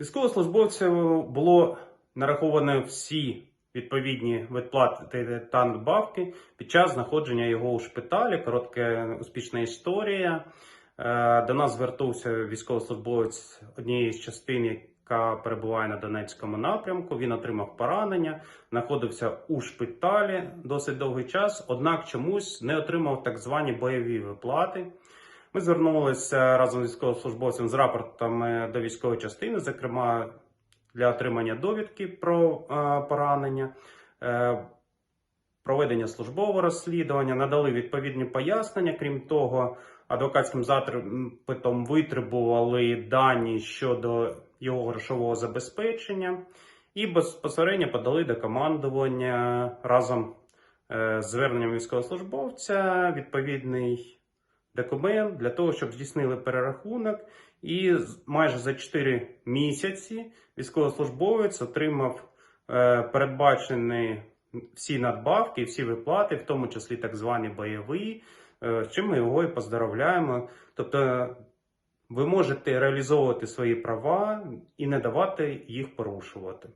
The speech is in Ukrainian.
Військовослужбовцю було нараховано всі відповідні виплати та надбавки під час знаходження його у шпиталі. Коротка успішна історія. Е, До нас звернувся військовослужбовець однієї з частин, яка перебуває на Донецькому напрямку. Він отримав поранення, знаходився у шпиталі досить довгий час, однак чомусь не отримав так звані бойові виплати. Ми звернулися разом з військовослужбовцем з рапортами до військової частини, зокрема для отримання довідки про е, поранення, е, проведення службового розслідування, надали відповідні пояснення. Крім того, адвокатським запитом витребували дані щодо його грошового забезпечення і безпосередньо подали до командування разом е, з зверненням військовослужбовця відповідний документ для того, щоб здійснили перерахунок. І майже за 4 місяці військовослужбовець отримав е, передбачені всі надбавки, всі виплати, в тому числі так звані бойові, е, з чим ми його і поздоровляємо. Тобто ви можете реалізовувати свої права і не давати їх порушувати.